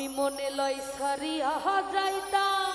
আমি মনে লই সারিয়া যাইতাম।